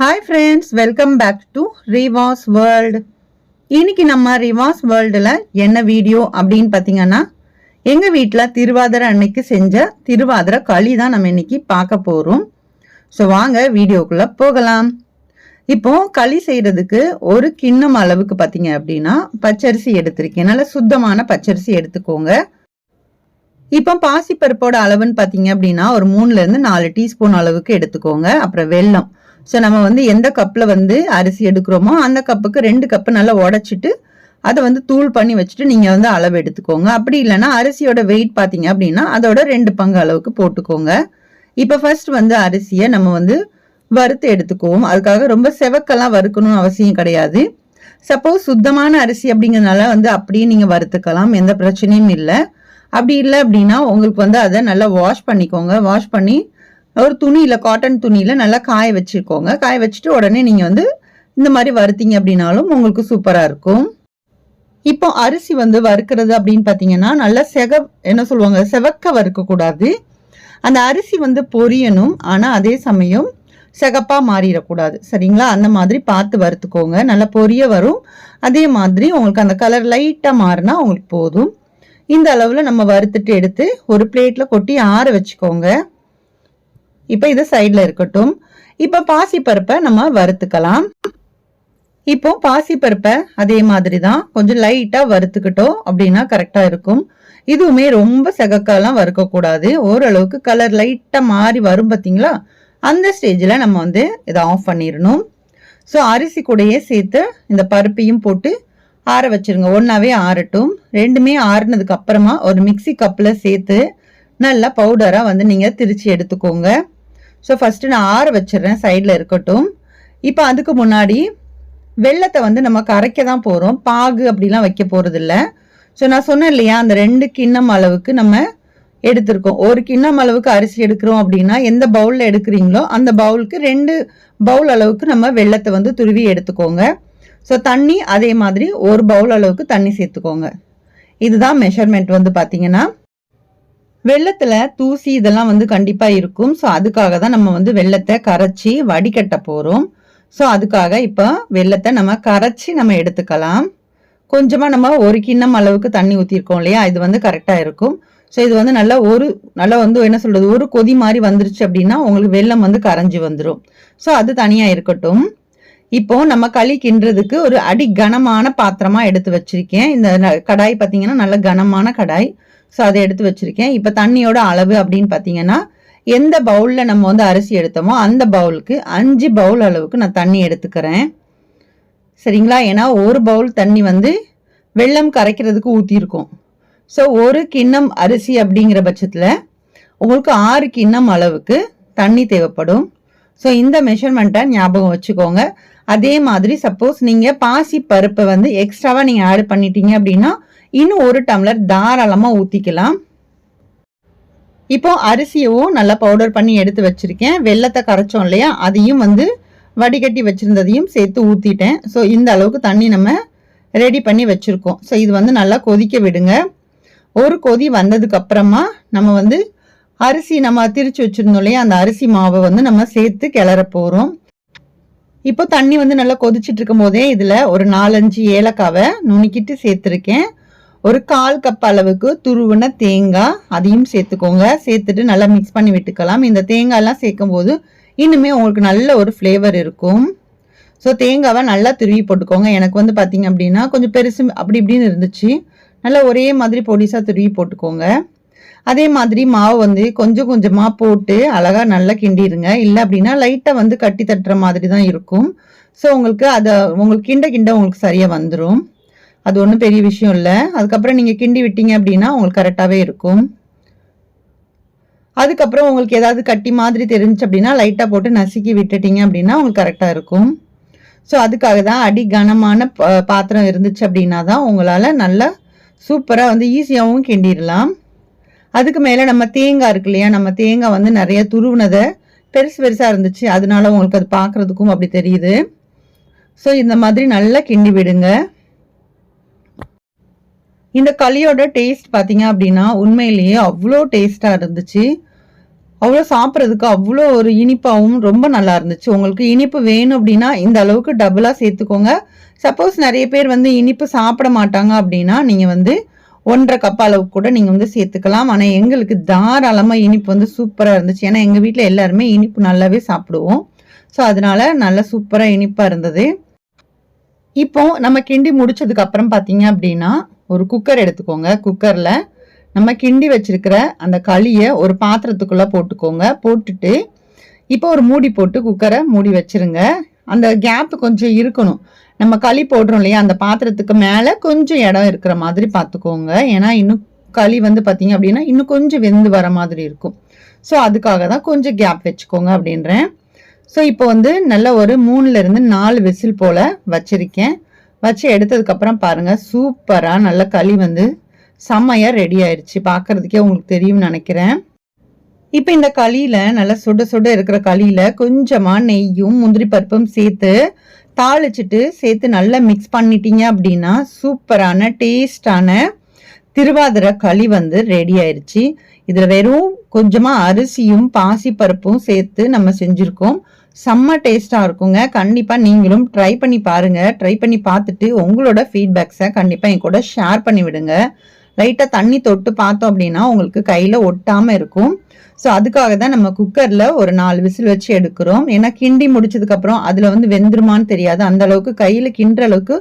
Hi friends welcome back to Rivas world இன்னைக்கு நம்ம ரிவாஸ் வேர்ல்டில் என்ன வீடியோ அப்படின்னு பார்த்தீங்கன்னா எங்கள் வீட்டில் திருவாதிரை அன்னைக்கு செஞ்ச திருவாதிரை களி தான் நம்ம இன்னைக்கு பார்க்க போகிறோம் ஸோ வாங்க வீடியோக்குள்ளே போகலாம். இப்போ களி செய்கிறதுக்கு ஒரு கிண்ணம் அளவுக்கு பார்த்தீங்க அப்படின்னா பச்சரிசி எடுத்திருக்கேன். நல்ல சுத்தமான பச்சரிசி எடுத்துக்கோங்க. இப்போ பாசிப்பருப்போட அளவுன்னு பார்த்தீங்க அப்படின்னா ஒரு மூணுலேருந்து நாலு டீஸ்பூன் அளவுக்கு எடுத்துக்கோங்க. அப்புறம் வெல்லம். ஸோ நம்ம வந்து எந்த கப்பில் வந்து அரிசி எடுக்கிறோமோ அந்த கப்புக்கு ரெண்டு கப்பு நல்லா உடச்சிட்டு அதை வந்து தூள் பண்ணி வச்சுட்டு நீங்கள் வந்து அளவு எடுத்துக்கோங்க. அப்படி இல்லைன்னா அரிசியோட வெயிட் பார்த்தீங்க அப்படின்னா அதோட ரெண்டு பங்கு அளவுக்கு போட்டுக்கோங்க. இப்போ ஃபர்ஸ்ட் வந்து அரிசியை நம்ம வந்து வறுத்து எடுத்துக்குவோம். அதுக்காக ரொம்ப செவக்கெல்லாம் வறுக்கணும்னு அவசியம் கிடையாது. சப்போஸ் சுத்தமான அரிசி அப்படிங்கிறதுனால வந்து அப்படியே நீங்கள் வறுத்துக்கலாம். எந்த பிரச்சனையும் இல்லை. அப்படி இல்லை அப்படின்னா உங்களுக்கு வந்து அதை நல்லா வாஷ் பண்ணிக்கோங்க. வாஷ் பண்ணி ஒரு துணியில் காட்டன் துணியில் நல்லா காய வச்சுக்கோங்க. காய வச்சுட்டு உடனே நீங்கள் வந்து இந்த மாதிரி வறுத்தீங்க அப்படின்னாலும் உங்களுக்கு சூப்பராக இருக்கும். இப்போ அரிசி வந்து வறுக்கிறது அப்படின்னு பார்த்தீங்கன்னா நல்லா செக என்ன சொல்லுவாங்க செவக்க வறுக்கக்கூடாது. அந்த அரிசி வந்து பொரியணும் ஆனால் அதே சமயம் செகப்பாக மாறிடக்கூடாது. சரிங்களா? அந்த மாதிரி பார்த்து வறுத்துக்கோங்க. நல்லா பொரிய வரும். அதே மாதிரி உங்களுக்கு அந்த கலர் லைட்டாக மாறினா உங்களுக்கு போதும். இந்த அளவில் நம்ம வறுத்துட்டு எடுத்து ஒரு பிளேட்டில் கொட்டி ஆற வச்சுக்கோங்க. இப்போ இது சைடில் இருக்கட்டும். இப்போ பாசிப்பருப்பை நம்ம வறுத்துக்கலாம். இப்போ பாசிப்பருப்பை அதே மாதிரி தான் கொஞ்சம் லைட்டாக வறுத்துக்கிட்டோம் அப்படின்னா கரெக்டாக இருக்கும். இதுவுமே ரொம்ப செகக்காலாம் வறுக்கக்கூடாது. ஓரளவுக்கு கலர் லைட்டாக மாறி வரும் பார்த்தீங்களா அந்த ஸ்டேஜில் நம்ம வந்து இதை ஆஃப் பண்ணிடணும் ஸோ அரிசி கூடையே சேர்த்து இந்த பருப்பையும் போட்டு ஆற வச்சிருங்க. ஒன்றாவே ஆறட்டும். ரெண்டுமே ஆறுனதுக்கு அப்புறமா ஒரு மிக்சி கப்பில் சேர்த்து நல்லா பவுடராக வந்து நீங்கள் திரித்து எடுத்துக்கோங்க. ஸோ ஃபஸ்ட்டு நான் ஆற வச்சிடுறேன் சைடில் இருக்கட்டும். இப்போ அதுக்கு முன்னாடி வெள்ளத்தை வந்து நம்ம கரைக்க தான் போகிறோம் பாகு அப்படிலாம் வைக்க போகிறதில்ல ஸோ நான் சொன்னேன் இல்லையா அந்த ரெண்டு கிண்ணம் அளவுக்கு நம்ம எடுத்திருக்கோம். ஒரு கிண்ணம் அளவுக்கு அரிசி எடுக்கிறோம் அப்படின்னா எந்த பவுலில் எடுக்கிறீங்களோ அந்த பவுலுக்கு ரெண்டு பவுல் அளவுக்கு நம்ம வெள்ளத்தை வந்து துருவி எடுத்துக்கோங்க. ஸோ தண்ணி அதே மாதிரி ஒரு பவுல் அளவுக்கு தண்ணி சேர்த்துக்கோங்க. இதுதான் மெஷர்மெண்ட் வந்து பார்த்தீங்கன்னா வெள்ளத்தில் தூசி இதெல்லாம் வந்து கண்டிப்பாக இருக்கும். ஸோ அதுக்காக தான் நம்ம வந்து வெள்ளத்தை கரைச்சி வடிகட்ட போகிறோம் ஸோ அதுக்காக இப்போ வெள்ளத்தை நம்ம கரைச்சி நம்ம எடுத்துக்கலாம். கொஞ்சமாக நம்ம ஒரு கிண்ணம் அளவுக்கு தண்ணி ஊற்றிருக்கோம் இல்லையா? இது வந்து கரெக்டாக இருக்கும். ஸோ இது வந்து நல்லா ஒரு நல்லா வந்து என்ன சொல்கிறது ஒரு கொதி மாதிரி வந்துருச்சு அப்படின்னா உங்களுக்கு வெள்ளம் வந்து கரைஞ்சி வந்துடும் ஸோ அது தனியாக இருக்கட்டும். இப்போ நம்ம களி கிண்டுறதுக்கு ஒரு அடி கனமான பாத்திரமா எடுத்து வச்சிருக்கேன். இந்த ந- கடாய் பார்த்தீங்கன்னா நல்ல கனமான கடாய். ஸோ அதை எடுத்து வச்சிருக்கேன். இப்போ தண்ணியோட அளவு அப்படின்னு பார்த்தீங்கன்னா எந்த பவுலில் நம்ம வந்து அரிசி எடுத்தோமோ அந்த பவுலுக்கு அஞ்சு பவுல் அளவுக்கு நான் தண்ணி எடுத்துக்கிறேன். சரிங்களா? ஏன்னா ஒரு பவுல் தண்ணி வந்து வெள்ளம் கரைக்கிறதுக்கு ஊற்றிருக்கோம் ஸோ ஒரு கிண்ணம் அரிசி அப்படிங்கிற பட்சத்தில் உங்களுக்கு ஆறு கிண்ணம் அளவுக்கு தண்ணி தேவைப்படும். ஸோ இந்த மெஷர்மெண்ட்டை ஞாபகம் வச்சுக்கோங்க. அதே மாதிரி சப்போஸ் நீங்கள் பாசி பருப்பை வந்து எக்ஸ்ட்ராவாக நீங்கள் ஆட் பண்ணிட்டீங்க அப்படின்னா இன்னும் ஒரு டம்ளர் தாராளமாக ஊற்றிக்கலாம் இப்போ அரிசியவும் நல்லா பவுடர் பண்ணி எடுத்து வச்சுருக்கேன். வெள்ளத்தை கரைச்சோம் இல்லையா? அதையும் வந்து வடிகட்டி வச்சிருந்ததையும் சேர்த்து ஊற்றிட்டேன் ஸோ இந்த அளவுக்கு தண்ணி நம்ம ரெடி பண்ணி வச்சுருக்கோம். ஸோ இது வந்து நல்லா கொதிக்க விடுங்க. ஒரு கொதி வந்ததுக்கப்புறமா நம்ம வந்து அரிசி நம்ம திரிச்சு வச்சிருந்தோம் இல்லையா? அந்த அரிசி மாவை வந்து நம்ம சேர்த்து கிளற போகிறோம் இப்போ தண்ணி வந்து நல்லா கொதிச்சிட்டு இருக்கும் போதே இதில் ஒரு நாலஞ்சு ஏலக்காவை நுணுக்கிட்டு சேர்த்துருக்கேன். ஒரு கால் கப் அளவுக்கு துருவின தேங்காய் அதையும் சேர்த்துக்கோங்க. சேர்த்துட்டு நல்லா மிக்ஸ் பண்ணி விட்டுக்கலாம். இந்த தேங்காயெல்லாம் சேர்க்கும் போது இன்னுமே உங்களுக்கு நல்ல ஒரு ஃப்ளேவர் இருக்கும். ஸோ தேங்காவை நல்லா துருவி போட்டுக்கோங்க. எனக்கு வந்து பார்த்தீங்க அப்படின்னா கொஞ்சம் பெருசு அப்படி இப்படின்னு இருந்துச்சு. நல்லா ஒரே மாதிரி பொடிசாக துருவி போட்டுக்கோங்க. அதே மாதிரி மாவு வந்து கொஞ்சம் கொஞ்சமாக போட்டு அழகாக நல்லா கிண்டிடுங்க. இல்லை அப்படின்னா லைட்டாக வந்து கட்டி தட்டுற மாதிரி தான் இருக்கும். ஸோ உங்களுக்கு அதை உங்களுக்கு கிண்ட கிண்ட உங்களுக்கு சரியாக வந்துடும் அது ஒன்றும் பெரிய விஷயம் இல்லை. அதுக்கப்புறம் நீங்கள் கிண்டி விட்டீங்க அப்படின்னா உங்களுக்கு கரெக்டாகவே இருக்கும். அதுக்கப்புறம் உங்களுக்கு ஏதாவது கட்டி மாதிரி தெரிஞ்சு அப்படின்னா லைட்டாக போட்டு நசுக்கி விட்டுட்டீங்க அப்படின்னா உங்களுக்கு கரெக்டாக இருக்கும். ஸோ அதுக்காக தான் அடி கனமான பாத்திரம் இருந்துச்சு அப்படின்னா தான் உங்களால் நல்லா சூப்பராக வந்து ஈஸியாகவும் கிண்டிடலாம் அதுக்கு மேலே நம்ம தேங்காய் இருக்கு இல்லையா? நம்ம தேங்காய் வந்து நிறைய துருவுனதை பெருசு பெருசாக இருந்துச்சு. அதனால உங்களுக்கு அது பார்க்குறதுக்கும் அப்படி தெரியுது. ஸோ இந்த மாதிரி நல்லா கிண்டி விடுங்க. இந்த களியோட டேஸ்ட் பார்த்தீங்க அப்படின்னா உண்மையிலேயே அவ்வளோ டேஸ்ட்டாக இருந்துச்சு. அவ்வளோ சாப்பிட்றதுக்கு அவ்வளோ ஒரு இனிப்பாகவும் ரொம்ப நல்லா இருந்துச்சு. உங்களுக்கு இனிப்பு வேணும் அப்படின்னா இந்த அளவுக்கு டபுளாக சேர்த்துக்கோங்க. சப்போஸ் நிறைய பேர் வந்து இனிப்பு சாப்பிட மாட்டாங்க அப்படின்னா நீங்கள் வந்து ஒன்றரை கப் அளவுக்கு கூட நீங்கள் வந்து சேர்த்துக்கலாம். ஆனால் எங்களுக்கு தாராளமாக இனிப்பு வந்து சூப்பராக இருந்துச்சு. ஏன்னா எங்கள் வீட்டில் எல்லாருமே இனிப்பு நல்லாவே சாப்பிடுவோம். ஸோ அதனால் நல்லா சூப்பராக இனிப்பாக இருந்தது. இப்போ நம்ம கிண்டி முடிச்சதுக்கு அப்புறம் பார்த்தீங்க அப்படின்னா ஒரு குக்கர் எடுத்துக்கோங்க. குக்கரில் நம்ம கிண்டி வச்சிருக்கிற அந்த களியை ஒரு பாத்திரத்துக்குள்ளே போட்டுக்கோங்க. போட்டுட்டு இப்போ ஒரு மூடி போட்டு குக்கரை மூடி வச்சிருங்க. அந்த கேப் கொஞ்சம் இருக்கணும். நம்ம களி போடுறோம் இல்லையா? அந்த பாத்திரத்துக்கு மேலே கொஞ்சம் இடம் இருக்கிற மாதிரி பார்த்துக்கோங்க. ஏன்னா இன்னும் களி வந்து பார்த்தீங்க அப்படின்னா இன்னும் கொஞ்சம் வெந்து வர மாதிரி இருக்கும். ஸோ அதுக்காக தான் கொஞ்சம் கேப் வச்சுக்கோங்க அப்படின்றேன். ஸோ இப்போ வந்து நல்ல ஒரு மூணுலேருந்து நாலு விசில் போல் வச்சுருக்கேன். வச்சு எடுத்ததுக்கப்புறம் பாருங்கள் சூப்பராக நல்ல களி வந்து செம்மையாக ரெடி ஆயிடுச்சு பார்க்குறதுக்கே உங்களுக்கு தெரியும்னு நினைக்கிறேன். இப்போ இந்த களியில் நல்லா சுட சுட இருக்கிற களியில் கொஞ்சமாக நெய்யும் முந்திரி பருப்பும் சேர்த்து தாளிச்சிட்டு சேர்த்து நல்லா மிக்ஸ் பண்ணிட்டீங்க அப்படின்னா சூப்பரான டேஸ்டான திருவாதிரை களி வந்து ரெடி ஆயிடுச்சு இதில் வெறும் கொஞ்சமாக அரிசியும் பாசி பருப்பும் சேர்த்து நம்ம செஞ்சுருக்கோம். செம்ம டேஸ்ட்டாக இருக்குங்க. கண்டிப்பாக நீங்களும் ட்ரை பண்ணி பாருங்கள் ட்ரை பண்ணி பார்த்துட்டு உங்களோட ஃபீட்பேக்ஸை கண்டிப்பாக என் கூட ஷேர் பண்ணி விடுங்க. லைட்டாக தண்ணி தொட்டு பார்த்தோம் அப்படின்னா உங்களுக்கு கையில் ஒட்டாமல் இருக்கும். ஸோ அதுக்காக தான் நம்ம குக்கரில் ஒரு நாலு விசில் வச்சு எடுக்கிறோம். ஏன்னா கிண்டி முடிச்சதுக்கப்புறம் அதில் வந்து வெந்துருமான்னு தெரியாது. அந்த அளவுக்கு கையில் கிண்டுற அளவுக்கு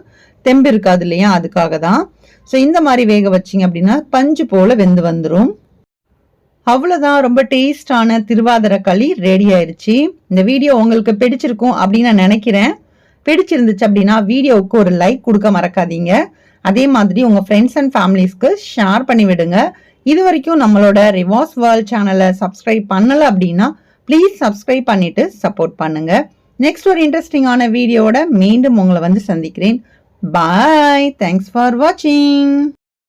தெம்பு இருக்காது இல்லையா? அதுக்காக தான். ஸோ இந்த மாதிரி வேக வச்சிங்க அப்படின்னா பஞ்சு போல் வெந்து வந்துடும் அவ்வளோதான் ரொம்ப டேஸ்டான திருவாதிர களி ரெடி ஆயிடுச்சு இந்த வீடியோ உங்களுக்கு பிடிச்சிருக்கும் அப்படின்னு நான் நினைக்கிறேன். பிடிச்சிருந்துச்சு அப்படின்னா வீடியோவுக்கு ஒரு லைக் கொடுக்க மறக்காதீங்க. அதே மாதிரி உங்கள் ஃப்ரெண்ட்ஸ் அண்ட் ஃபேமிலிஸ்க்கு ஷேர் பண்ணி விடுங்க. இது வரைக்கும் நம்மளோட ரிவாஸ் வேர்ல்ட் சேனலை சப்ஸ்கிரைப் பண்ணலை அப்படின்னா ப்ளீஸ் சப்ஸ்கிரைப் பண்ணிட்டு சப்போர்ட் பண்ணுங்க. நெக்ஸ்ட் ஒரு இன்ட்ரெஸ்டிங்கான வீடியோட மீண்டும் உங்களை வந்து சந்திக்கிறேன். பாய் தேங்க்ஸ் ஃபார் வாட்சிங்